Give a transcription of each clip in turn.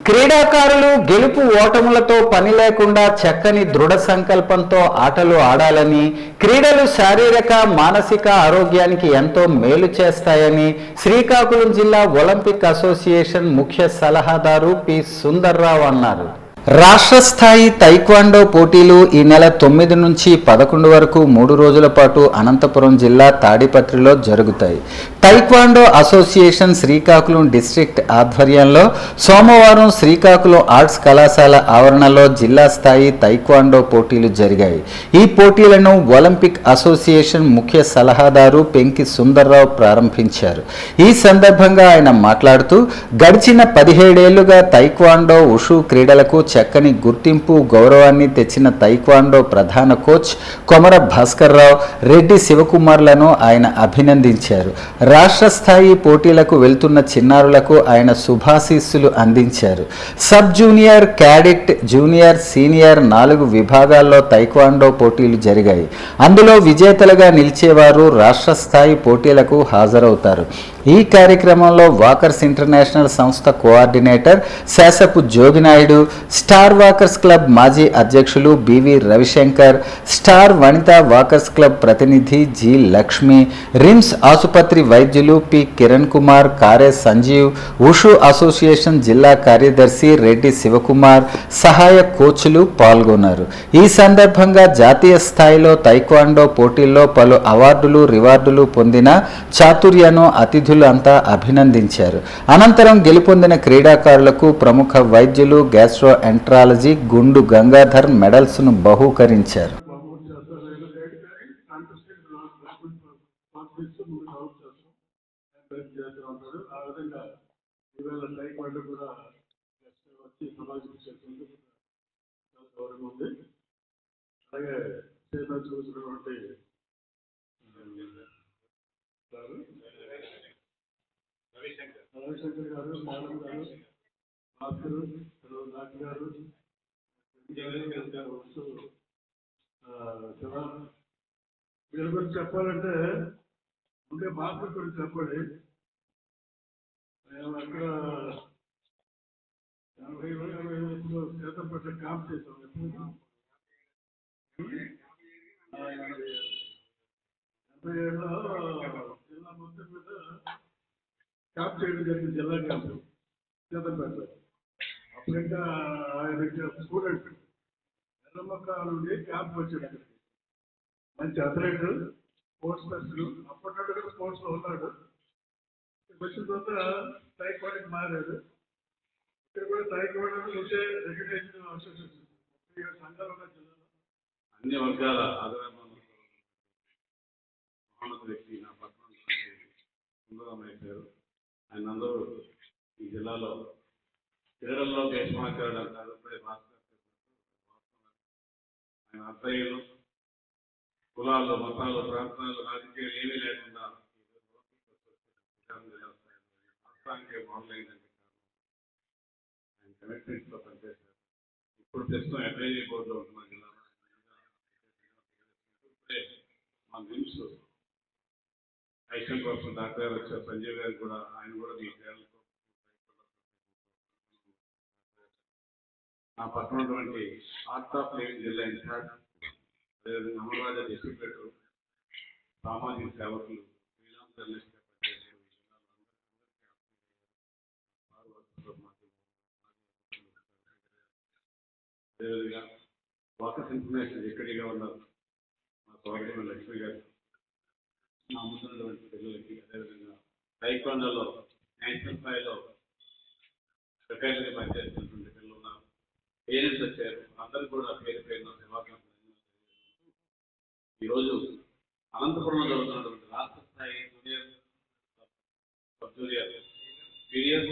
క్రీడాకారులు గెలుపు ఓటములతో పని లేకుండా చక్కని దృఢ సంకల్పంతో ఆటలు ఆడాలని క్రీడలు శారీరక మానసిక ఆరోగ్యానికి ఎంతో మేలు చేస్తాయని శ్రీకాకుళం జిల్లా ఒలింపిక్ అసోసియేషన్ ముఖ్య సలహాదారు పి. సుందర్రావు అన్నారు. రాష్ట్ర స్థాయి తైక్వాండో పోటీలు ఈ నెల తొమ్మిది నుంచి పదకొండు వరకు మూడు రోజుల పాటు అనంతపురం జిల్లా తాడిపత్రిలో జరుగుతాయి. టైక్వాండో అసోసియేషన్ శ్రీకాకుళం డిస్ట్రిక్ట్ ఆధ్వర్యంలో సోమవారం శ్రీకాకుళం ఆర్ట్స్ కళాశాల ఆవరణలో జిల్లా స్థాయి తైక్వాండో పోటీలు జరిగాయి. ఈ పోటీలను ఒలింపిక్ అసోసియేషన్ ముఖ్య సలహాదారు పెంకి సుందర్రావు ప్రారంభించారు. ఈ సందర్భంగా ఆయన మాట్లాడుతూ గడిచిన పదిహేడేళ్ళుగా తైక్వాండో ఉషు క్రీడలకు చక్కని గుర్తింపు గౌరవాన్ని తెచ్చిన తైక్వాండో ప్రధాన కోచ్ కొమర భాస్కర్ రావు రెడ్డి శివకుమార్లను ఆయన అభినందించారు. రాష్ట్ర స్థాయి పోటీలకు వెళ్తున్న చిన్నారులకు ఆయన శుభాశీస్సులు అందించారు. Sub junior cadet junior senior నాలుగు విభాగాల్లో తైక్వాండో పోటీలు జరిగాయి. అందులో విజేతలుగా నిలిచేవారు రాష్ట్ర స్థాయి పోటీలకు హాజరవుతారు. ఈ కార్యక్రమంలో వాకర్స్ ఇంటర్నేషనల్ సంస్థ coordinator Sasapu Joginaidu star walkers club మాజీ అధ్యక్షులు BV Ravishankar star Vanitha walkers club ప్రతినిధి జి లక్ష్మి రిమ్స్ ఆసుపత్రి వైద్యులు పి. కిరణ్ కుమార్ కారే సంజీవ్ ఉషు అసోసియేషన్ జిల్లా కార్యదర్శి రెడ్డి శివకుమార్ సహాయ కోచ్లు పాల్గొన్నారు. ఈ సందర్భంగా జాతీయ స్థాయిలో తైక్వాండో పోటీల్లో పలు అవార్డులు రివార్డులు పొందిన చాతుర్యను అతిథులు అంతా అభినందించారు. అనంతరం గెలుపొందిన క్రీడాకారులకు ప్రముఖ వైద్యులు గ్యాస్ట్రో ఎంట్రాలజీ గుండు గంగాధర్ మెడల్స్ను బహూకరించారు. కాన్ఫిడెన్స్ చేస్తాం ఎంకరేజ్ చేస్తూ ఉంటారు ఆ విధంగా ఈవేళ టైక్వాండో కూడా నెక్స్ట్ వచ్చి సమాజం చేసేందుకు చాలా గౌరవం ఉంది అలాగే చేత చూసినటువంటి రవిశంకర్ గారు మాధవ్ గారు భాస్కర్ డాక్టర్ గారు గారు గారు వీళ్ళ గురించి చెప్పాలంటే ఉండే మార్కెట్ గురించి చెప్పండి మేము అక్కడ ఎనభై ఎనభై ఐదులో శాతం పట్ల క్యాంప్ చేసాం ఎనభై ఏడులో జిల్లా మొత్తం మీద క్యాంప్ చేయడం జరిగింది జిల్లా క్యాంప్ శాతంపేట అప్పుడు ఇంకా ఆయన స్టూడెంట్ ఎర్రమొక్క నుండి క్యాంప్ వచ్చాడు. మంచి అథ్లెట్. స్పోర్ట్స్ మెస్టర్ అప్పటి నుండి కూడా స్పోర్ట్స్లో ఉన్నాడు. వచ్చిన తర్వాత టైక్వాండోకి మారాడు. ఇక్కడ కూడా టైక్వాండో వచ్చే రెగ్యులేషన్ అసోసియేషన్ సంఘాలు ఉన్న జిల్లాలో. అన్ని వర్గాల ఆదరణ వ్యక్తి నా పట్నం సుందరమయ్య గారు. ఆయన అందరూ ఈ జిల్లాలో క్రీడల్లో దేశమాచారుడు అంటారు. ఇప్పుడే భాస్కర్ ఆయన అత్తయ్యలు కులాలు మతాలు ప్రాంతాలు రాజకీయాలు ఏమీ లేకుండా ఈ ఆయన కమిట్మెంట్స్లో పనిచేశారు. ఇప్పుడు ప్రస్తుతం అడ్వైజరీ బోర్డులో ఉంటున్నాం జిల్లా ఇప్పుడే మా నిమ్స్ ఐషన్ కోసం డాక్టర్ గారు వచ్చారు. సంజయ్ గారు కూడా ఆయన కూడా మీ క్రీడలతో నా పక్కన ఉన్నటువంటి ఆర్ట్ ఆఫ్ లివింగ్ జిల్లా ఇన్ఛార్జ్ అదేవిధంగా అమర్రాజా డిస్ట్రిక్ట్ సామాజిక సేవకులు శ్రీరామ్ అదేవిధంగా వాకర్స్ ఇన్ఫర్మేషన్ ఎక్కడిగా ఉన్నారు మా సోదరుడు లక్ష్మి గారు నా ముందున్నటువంటి పిల్లలకి అదేవిధంగా టైక్వాండోలో నేషనల్ స్థాయిలో సెక్రటరీ పనిచేస్తున్నారు పిల్లలు ఉన్నారు పేరెంట్స్ వచ్చారు అందరూ కూడా పేరు పేరున శుభాకాంక్షలు ఈరోజు అనంతపురంలో జరుగుతున్నటువంటి రాష్ట్ర స్థాయి జూనియర్ సబ్ జూనియర్ సీనియర్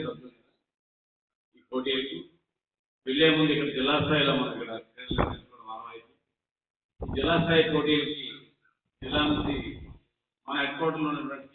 ఈ పోటీలకు వెళ్ళే ముందు ఇక్కడ జిల్లా స్థాయిలో మనకి ఇక్కడ జిల్లా స్థాయి పోటీలకి జిల్లా నుంచి మన హెడ్ క్వార్టర్లో ఉన్నటువంటి